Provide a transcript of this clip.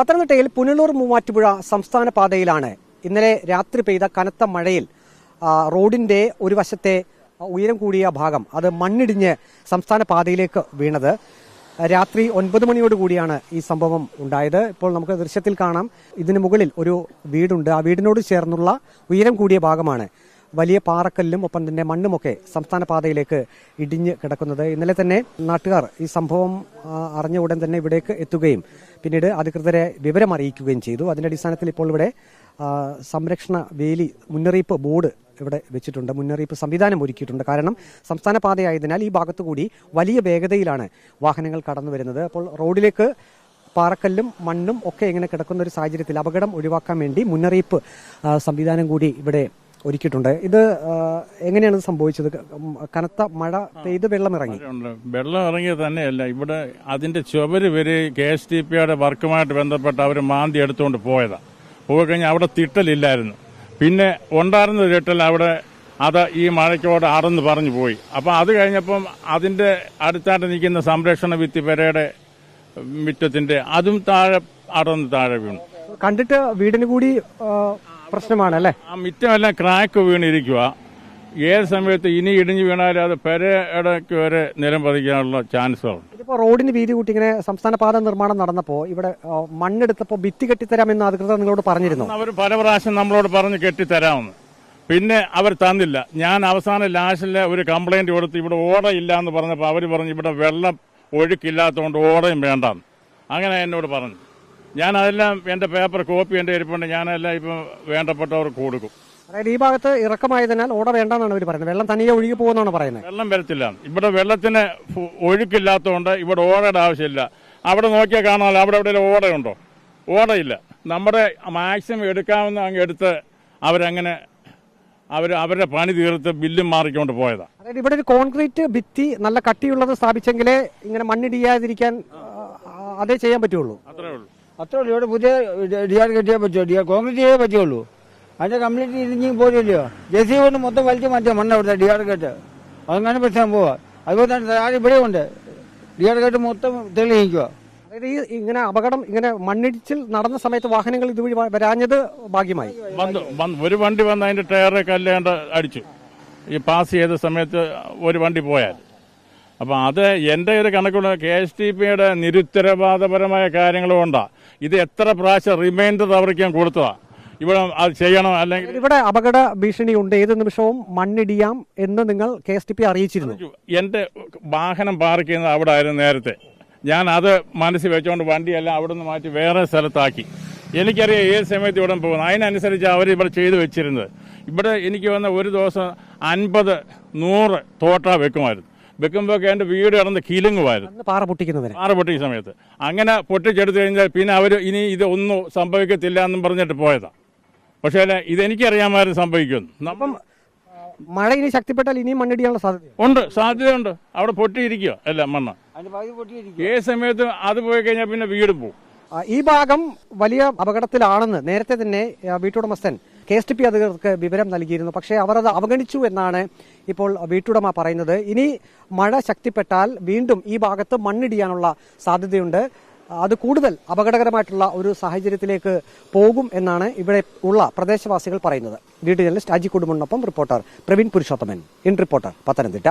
പത്തനംതിട്ടയിൽ പുനലൂർ മൂവാറ്റുപുഴ സംസ്ഥാന പാതയിലാണ് ഇന്നലെ രാത്രി പെയ്ത കനത്ത മഴയിൽ റോഡിന്റെ ഒരു വശത്തെ ഉയരം കൂടിയ ഭാഗം അത് മണ്ണിടിഞ്ഞ് സംസ്ഥാന പാതയിലേക്ക് വീണത്. രാത്രി ഒൻപത് മണിയോട് കൂടിയാണ് ഈ സംഭവം ഉണ്ടായത്. ഇപ്പോൾ നമുക്ക് ദൃശ്യത്തിൽ കാണാം. ഇതിന് മുകളിൽ ഒരു വീടുണ്ട്. ആ വീടിനോട് ചേർന്നുള്ള ഉയരം കൂടിയ ഭാഗമാണ് വലിയ പാറക്കല്ലും ഒപ്പം തന്നെ മണ്ണുമൊക്കെ സംസ്ഥാന പാതയിലേക്ക് ഇടിഞ്ഞ് കിടക്കുന്നത്. ഇന്നലെ തന്നെ നാട്ടുകാർ ഈ സംഭവം അറിഞ്ഞ ഉടൻ തന്നെ ഇവിടേക്ക് എത്തുകയും പിന്നീട് അധികൃതരെ വിവരം അറിയിക്കുകയും ചെയ്തു. അതിന്റെ അടിസ്ഥാനത്തിൽ ഇപ്പോൾ ഇവിടെ സംരക്ഷണ വേലി മുന്നറിയിപ്പ് ബോർഡ് ഇവിടെ വെച്ചിട്ടുണ്ട്. മുന്നറിയിപ്പ് സംവിധാനം ഒരുക്കിയിട്ടുണ്ട്. കാരണം സംസ്ഥാന പാതയായതിനാൽ ഈ ഭാഗത്തു കൂടി വലിയ വേഗതയിലാണ് വാഹനങ്ങൾ കടന്നു വരുന്നത്. അപ്പോൾ റോഡിലേക്ക് പാറക്കല്ലും മണ്ണും ഒക്കെ ഇങ്ങനെ കിടക്കുന്ന ഒരു സാഹചര്യത്തിൽ അപകടം ഒഴിവാക്കാൻ വേണ്ടി മുന്നറിയിപ്പ് സംവിധാനം കൂടി ഇവിടെ ഒരുക്കിയിട്ടുണ്ട്. ഇത് എങ്ങനെയാണ് സംഭവിച്ചത്? കനത്ത മഴ പെയ്ത് വെള്ളം ഇറങ്ങി വെള്ളം ഇറങ്ങിയത് തന്നെയല്ല. ഇവിടെ അതിന്റെ ചുവര് വരെ കെ എസ് ടി പിയുടെ വർക്കുമായിട്ട് ബന്ധപ്പെട്ട് അവർ മാന്തി എടുത്തുകൊണ്ട് പോയതാ. പോയി കഴിഞ്ഞാൽ അവിടെ തിട്ടലില്ലായിരുന്നു. പിന്നെ ഉണ്ടായിരുന്ന തിട്ടൽ അവിടെ അത് ഈ മഴയ്ക്കോട് അറന്ന് പറഞ്ഞു പോയി. അപ്പം അത് കഴിഞ്ഞപ്പം അതിന്റെ അടുത്തായിട്ട് നിൽക്കുന്ന സംരക്ഷണ ഭിത്തി പെരയുടെ മുറ്റത്തിന്റെ അതും താഴെ അടന്ന് താഴെ വീണു. കണ്ടിട്ട് വീടിന് കൂടി പ്രശ്നമാണ് അല്ലേ ആ മിറ്റമെല്ലാം ക്രാക്ക് വീണിരിക്കുക ഏത് സമയത്ത് ഇനി ഇടിഞ്ഞു വീണാലും അത് പെരയിടയ്ക്ക് വരെ നിലം പതിക്കാനുള്ള ചാൻസുകളുണ്ട്. ഇതിപ്പോ റോഡിന് വീതി കൂട്ടി ഇങ്ങനെ സംസ്ഥാന പാത നിർമ്മാണം നടന്നപ്പോൾ ഇവിടെ ആ, മണ്ണെടുത്തപ്പോ ഭിത്തി കെട്ടിത്തരാമെന്ന് അധികൃതർ നിങ്ങളോട് പറഞ്ഞിരുന്നു. അവർ പല പ്രാവശ്യം നമ്മളോട് പറഞ്ഞ് കെട്ടിത്തരാമെന്ന്. പിന്നെ അവർ തന്നില്ല. ഞാൻ അവസാനം ലാസ്റ്റിലെ ഒരു കംപ്ലൈന്റ് കൊടുത്ത് ഇവിടെ ഓടയില്ല എന്ന് പറഞ്ഞപ്പോൾ അവർ പറഞ്ഞു ഇവിടെ വെള്ളം ഒഴുക്കില്ലാത്തതുകൊണ്ട് ഓടയും വേണ്ടാന്ന്. അങ്ങനെ എന്നോട് പറഞ്ഞു. ഞാൻ അതെല്ലാം എന്റെ പേപ്പർ കോപ്പി എന്റെ ഇരിപ്പുണ്ട്. ഞാനെല്ലാം ഇപ്പം വേണ്ടപ്പെട്ടവർക്ക് കൊടുക്കും. അതായത് ഈ ഭാഗത്ത് ഇറക്കമായതിനാൽ ഓട വേണ്ടെന്നാണ് അവർ പറയുന്നത്. വെള്ളം തനിയെ ഒഴുകി പോകുന്നതാണ് പറയുന്നത്? വെള്ളം വരത്തില്ല. ഇവിടെ വെള്ളത്തിന് ഒഴുക്കില്ലാത്തതുകൊണ്ട് ഇവിടെ ഓടയുടെ ആവശ്യമില്ല. അവിടെ നോക്കിയാൽ കാണാമല്ലോ. അവിടെ എവിടെയെങ്കിലും ഓടയുണ്ടോ? ഓടയില്ല. നമ്മുടെ മാക്സിമം എടുക്കാമെന്ന് അങ്ങ് എടുത്ത് അവരങ്ങനെ അവർ അവരുടെ പണി തീർത്ത് ബില്ലും മാറിക്കൊണ്ട് പോയതാണ് അതായത് ഇവിടെ ഒരു കോൺക്രീറ്റ് ഭിത്തി നല്ല കട്ടിയുള്ളത് സ്ഥാപിച്ചെങ്കിലേ ഇങ്ങനെ മണ്ണിടിയാതിരിക്കാൻ അതേ ചെയ്യാൻ പറ്റുള്ളൂ. അത്രേ ഉള്ളൂ. അത്രേ ഉള്ളൂ ഇവിടെ പുതിയ ഡിആർ കെട്ടിയേ പറ്റുള്ളൂ. ഡിയാർ കോൺക്രീറ്റ് ചെയ്യേ പറ്റുള്ളൂ. അതിന്റെ കംപ്ലീറ്റ് ഇരിഞ്ഞ് പോരില്ലയോ ജെ സി കൊണ്ട് മൊത്തം വലിച്ചു മാറ്റിയ മണ്ണ് അവിടുത്തെ ഡിആർ കെട്ട്. അതങ്ങനെ പ്രശ്നം പോവാ. അതുപോലെ തന്നെ താഴെ ഇവിടെ ഉണ്ട്. ഡിആർ കെട്ട് മൊത്തം തെളിയിക്കുക. അതായത് ഈ ഇങ്ങനെ അപകടം ഇങ്ങനെ മണ്ണിടിച്ചിൽ നടന്ന സമയത്ത് വാഹനങ്ങൾ ഇതുവഴി വരാഞ്ഞത് ഭാഗ്യമായി? ഒരു വണ്ടി വന്ന് അതിന്റെ ടയറ് കല്ലേണ്ട അടിച്ചു. ഈ പാസ് ചെയ്ത സമയത്ത് ഒരു വണ്ടി പോയാൽ. അപ്പം അത് എന്റെ ഒരു കണക്കുള്ള കെ എസ് ടി പിയുടെ നിരുത്തരവാദപരമായ കാര്യങ്ങൾ ഇത് എത്ര പ്രാവശ്യം റിമൈൻഡർ അവർക്ക് ഞാൻ കൊടുത്തതാ. ഇവിടെ അത് ചെയ്യണം അല്ലെങ്കിൽ ഇവിടെ അപകട ഭീഷണി ഉണ്ട്. ഏത് നിമിഷവും മണ്ണിടിയാം എന്ന് നിങ്ങൾ കെ എസ് ടി പി അറിയിച്ചിരുന്നു. എന്റെ വാഹനം പാർക്ക് ചെയ്യുന്നത് അവിടെ ആയിരുന്നു നേരത്തെ. ഞാൻ അത് മനസ്സിൽ വെച്ചുകൊണ്ട് വണ്ടിയെല്ലാം അവിടെ നിന്ന് മാറ്റി വേറെ സ്ഥലത്താക്കി. എനിക്കറിയാം ഏത് സമയത്ത് ഇവിടെ പോകുന്നത്. അതിനനുസരിച്ച് അവർ ഇവിടെ ചെയ്തു വെച്ചിരുന്നത്. ഇവിടെ എനിക്ക് വന്ന ഒരു ദിവസം അൻപത് നൂറ് തോട്ട വെക്കുമായിരുന്നു. വെക്കുമ്പോഴൊക്കെ എന്റെ വീട് കിടന്ന് കിലുങ്ങുമായിരുന്നു. അന്ന് പാറ പൊട്ടിക്കുന്നതിന് പാറ പൊട്ടിക്കുന്ന സമയത്ത്. അങ്ങനെ പൊട്ടിച്ചെടുത്തു കഴിഞ്ഞാൽ പിന്നെ അവർ ഇനി ഇത് ഒന്നും സംഭവിക്കത്തില്ല എന്നും പറഞ്ഞിട്ട് പോയതാ. പക്ഷേ അല്ല ഇതെനിക്കറിയാമായിരുന്നു സംഭവിക്കുമെന്ന്. അപ്പം മഴ ഇനി ശക്തിപ്പെട്ടാൽ ഇനിയും മണ്ണിടിയാനുള്ള സാധ്യത ഉണ്ട് സാധ്യതയുണ്ട്. അവിടെ പൊട്ടിയിരിക്കുക അല്ല മണ്ണ്. ഏത് സമയത്ത് അത് പോയി കഴിഞ്ഞാൽ പിന്നെ വീട് പോകും ഈ ഭാഗം വലിയ അപകടത്തിലാണെന്ന് നേരത്തെ തന്നെ വീട്ടുടമസ്ഥൻ കെ എസ് ടി പി അധികൃതർക്ക് വിവരം നൽകിയിരുന്നു. പക്ഷേ അവർ അത് അവഗണിച്ചു എന്നാണ് ഇപ്പോൾ വീട്ടുടമ പറയുന്നത്. ഇനി മഴ ശക്തിപ്പെട്ടാൽ വീണ്ടും ഈ ഭാഗത്ത് മണ്ണിടിയാനുള്ള സാധ്യതയുണ്ട്. അത് കൂടുതൽ അപകടകരമായിട്ടുള്ള ഒരു സാഹചര്യത്തിലേക്ക് പോകും എന്നാണ് ഇവിടെ ഉള്ള പ്രദേശവാസികൾ പറയുന്നത്. വീട്ടു journalist Aji കുടുംബനൊപ്പം reporter Praveen Purushothaman. In reporter Pathanamthitta.